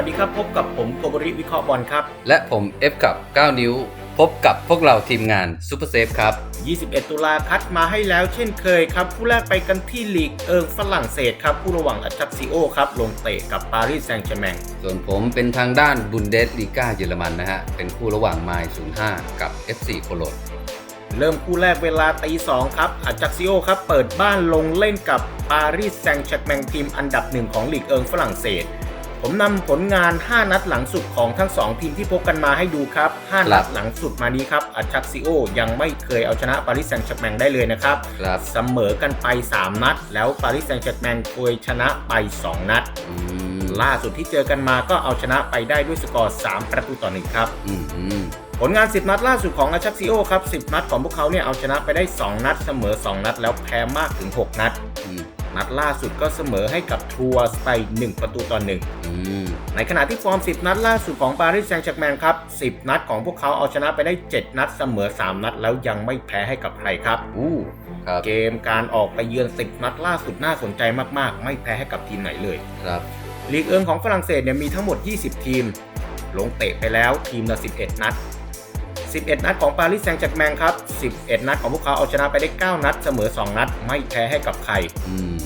วัสดีครับพบกับผมโกบริวิเคราะห์บอลครับ และผม F กับ 9 นิ้ว พบกับพวกเราทีมงาน Super Safe ครับ 21 ตุลาคัดมาให้แล้วเช่นเคยครับผู้แรกไปกันที่ลีกเอิงฝรั่งเศสครับผู้ระหว่างอัจักซิโอครับลงเตะกับปารีสแซงต์แชร์แมงส่วนผมเป็นทางด้านบุนเดสลีกาเยอรมันนะฮะ เป็นคู่ระหว่างไมล์05 กับ FC โคโลนเริ่มคู่แรกเวลาตีสองครับอัจักซิโอครับเปิดบ้านลงเล่นกับปารีสแซงต์แชร์แมงทีมอันดับหนึ่งของลีกเอิงฝรั่งเศส ผมนำผลงาน 5 นัดหลังสุดของทั้ง 2 ทีมที่พบกันมาให้ดูครับ 5 นัดหลังสุดมานี้ครับอัจักซิโอ ยังไม่เคยเอาชนะปารีสแซงต์แชร์แมงได้เลยนะครับครับเสมอกันไป 3 นัด แล้วปารีสแซงต์แชร์แมงเคยชนะไป 2 นัดอืมล่าสุดที่เจอกันมาก็เอาชนะไปได้ด้วยสกอร์ 3 ประตูต่อหนึ่งครับอืมอืมผลงาน 10 นัดล่าสุดของอาชักซิโอครับ 10 นัดของพวกเขาเนี่ยเอาชนะไปได้ 2 นัดเสมอ 2 นัด แล้วแพ้มากถึง 6 นัดอืม นัดล่าสุดก็เสมอให้กับทัวร์ไป 1 ประตูต่อหนึ่งอืมในขณะที่ฟอร์ม 10 นัดล่าสุดของปารีสแซงต์แชร์แมงครับ 10 นัดของพวกเขาเอาชนะไปได้ 7 นัดเสมอ 3 นัดแล้วยังไม่แพ้ให้กับใครครับอู้ครับเกมการออกไปเยือน 10 นัดล่าสุดน่าสนใจมากๆ ไม่แพ้ให้กับทีมไหนเลยครับลีกเอิงของฝรั่งเศสเนี่ยมีทั้งหมด 20 ทีม ลงเตะไปแล้วทีมละ 11 นัด 11 นัดของปารีสแซงต์แชร์แมงครับ 11 นัดของพวกเขาเอาชนะไปได้ 9 นัด เสมอ 2 นัด ไม่แพ้ให้กับใครอืมอืม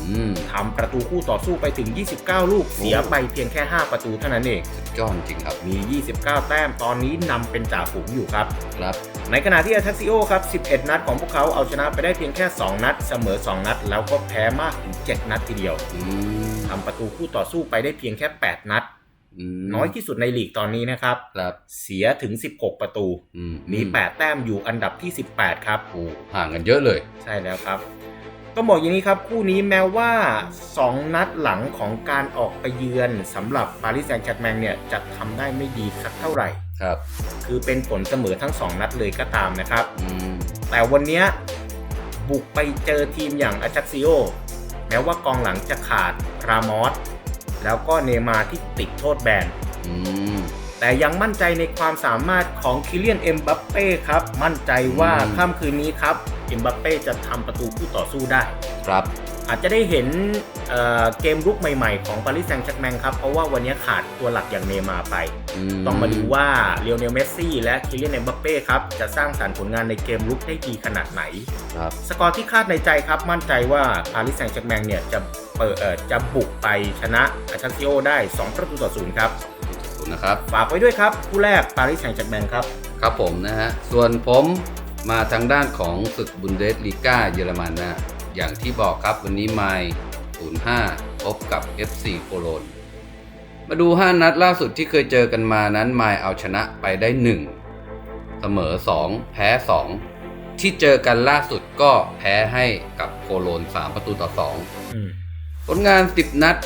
ทำประตูคู่ต่อสู้ไปถึง 29 ลูกเสียไปเพียงแค่ 5 ประตูเท่านั้นเองสุดยอดจริงครับ มี 29 แต้มตอนนี้นำเป็นจ่าฝูงอยู่ครับครับในขณะที่อาทักซิโอครับ 11 นัดของพวกเขาเอาชนะไปได้เพียงแค่ 2 นัด เสมอ 2 นัด แล้วก็แพ้มากถึง 7 นัดทีเดียวอืมทำประตูคู่ต่อสู้ไปได้เพียงแค่ 8 นัดอืมน้อยที่สุดในลีกตอนนี้นะครับครับเสียถึง 16 ประตูอืมมี 8 แต้มอยู่อันดับที่ 18 ครับโอ้ห่างกันเยอะเลย ใช่แล้วครับ ก็บอกอย่างนี้ครับ คู่นี้แม้ว่า 2 นัดหลังของการออกไปเยือนสำหรับปารีสแซงต์แชร์แมงเนี่ยจะทำได้ไม่ดีสักเท่าไหร่ ครับ คือเป็นผลเสมอทั้ง 2 นัดเลยก็ตามนะครับ อืม แต่วันเนี้ยบุกไปเจอทีมอย่างอาจักซิโอแม้ว่ากองหลังจะขาดรามอสแล้วก็เนย์มาร์ที่ติดโทษแบน อืม แต่ยังมั่นใจในความสามารถของคิเลียนเอ็มบัปเป้ครับ มั่นใจว่าอืม ค่ำคืนนี้ครับ เอ็มบัปเป้จะทำประตูคู่ต่อสู้ได้ ครับ อาจจะได้เห็นเอ่อเกมรุกใหม่ๆ ของปารีสแซงต์แชร์แมงครับ เพราะว่าวันนี้ขาดตัวหลักอย่างเนย์มาร์ไปต้องมาดูว่าเลียวเนลเมสซี่และคิเลียนเอ็มบัปเป้ครับ จะสร้างสรรค์ผลงานในเกมรุกได้ดีขนาดไหน ครับ สกอร์ที่คาดในใจครับ มั่นใจว่าปารีสแซงต์แชร์แมงเนี่ยจะเปิดเอ่อจะบุกไปชนะอาชันซิโอได้ 2 ประตูต่อศูนย์ครับศูนย์นะครับ ฝากไว้ด้วยครับ คู่แรกปารีสแซงต์แชร์แมงครับ ครับผมนะฮะ ส่วนผม มาทางด้านของศึกบุนเดสลีกาเยอรมันนะอย่างที่บอกครับวันนี้ไมล์05 พบกับ FC โคโลนมาดู 5 นัดล่าสุดที่เคยเจอกันมานั้นไมล์เอาชนะไปได้ 1 เสมอ 2 แพ้ 2 ที่เจอกันล่าสุดก็แพ้ให้กับโคโลน 3 ประตูต่อ2อืมผลงาน 10 นัด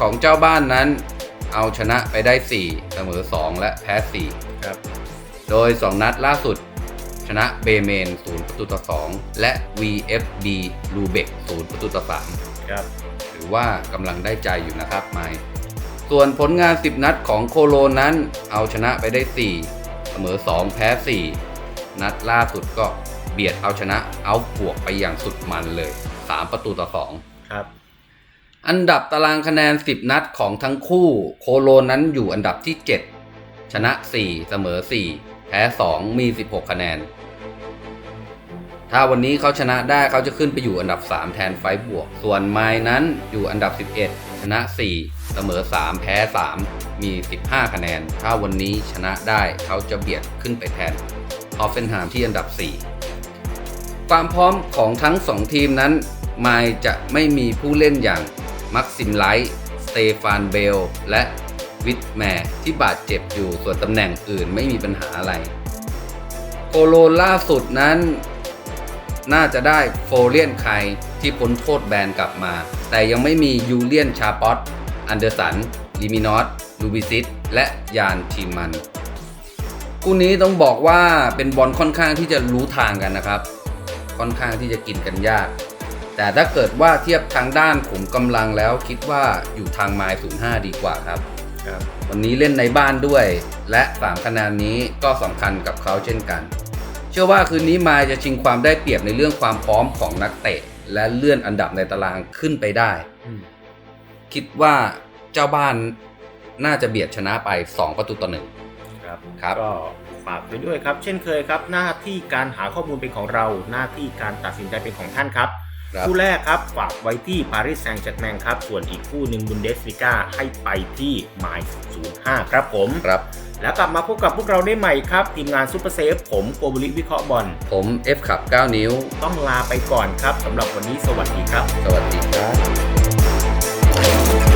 ของเจ้าบ้านนั้น เอาชนะไปได้ 4 เสมอ 2 และแพ้ 4 ครับ โดย 2 นัดล่าสุด ชนะเบเมน0ประตูต่อ 2 และ VFB ลูเบก0ประตูต่อครับ3ถือว่ากำลังได้ใจอยู่นะครับไมค์ส่วนผลงาน 10 นัดของโคโลนนั้นเอาชนะไปได้ 4 เสมอ 2 แพ้ 4 นัดล่าสุดก็เบียดเอาชนะเอาบวกไปอย่างสุดมันเลย 3 ประตูต่อ 2 ครับ อันดับตารางคะแนน 10 นัดของทั้งคู่ โคโลนนั้นอยู่อันดับที่ 7 ชนะ 4 เสมอ 4 แพ้ 2 มี 16 คะแนน ถ้าวันนี้เขาชนะได้เขาจะขึ้นไปอยู่อันดับ 3 แทนไฟบวก ส่วนไมล์นั้นอยู่อันดับ 11 ชนะ 4 เสมอ 3 แพ้ 3 มี 15 คะแนน ถ้าวันนี้ชนะได้เขาจะเบียดขึ้นไปแทนออฟเฟนฮามที่อันดับ 4 ความพร้อมของทั้ง 2 ทีมนั้นไมจะไม่มีผู้เล่นอย่างมักซิมไลท์สเตฟานเบล และ วิทแมร์ที่บาดเจ็บอยู่ส่วนตำแหน่งอื่นไม่มีปัญหาอะไร โคโลนล่าสุดนั้น น่าจะได้โฟเลียนไคที่พ้นโทษแบนกลับมา แต่ยังไม่มียูเลียนชาปอตอันเดอร์สันลิมินอสลูบิซิตและยานทีมันคู่นี้ต้องบอกว่าเป็นบอลค่อนข้างที่จะรู้ทางกันนะครับ ค่อนข้างที่จะกินกันยาก แต่ถ้าเกิดว่าเทียบทางด้านขุมกำลังแล้วคิดว่าอยู่ทางไมล์05 ดีกว่าครับ ครับวันนี้เล่นในบ้านด้วย และ3คะแนนนี้ก็สำคัญกับเขาเช่นกัน เชื่อว่าคืนนี้มายจะชิงความได้เปรียบในเรื่องความพร้อมของนักเตะ และเลื่อนอันดับในตารางขึ้นไปได้อืมคิดว่าเจ้าบ้านน่าจะเบียดชนะไป 2 ประตูต่อหนึ่งครับครับก็ฝากไปด้วยครับ เช่นเคยครับ หน้าที่การหาข้อมูลเป็นของเรา หน้าที่การตัดสินใจเป็นของท่านครับ ครับคู่แรกครับฝากไว้ที่ปารีสแซงต์แชร์กแมงครับ ส่วนอีกคู่หนึ่งบุนเดสลิก้าให้ไปที่ไมล์05 ครับผมครับแล้วกลับมาพบกับพวกเราได้ใหม่ครับ ทีมงานซูเปอร์เซฟ ผมโกบุลิวิเคราะห์บอลผม F ขับ 9 นิ้ว ต้องลาไปก่อนครับสำหรับวันนี้สวัสดีครับ สวัสดีครับ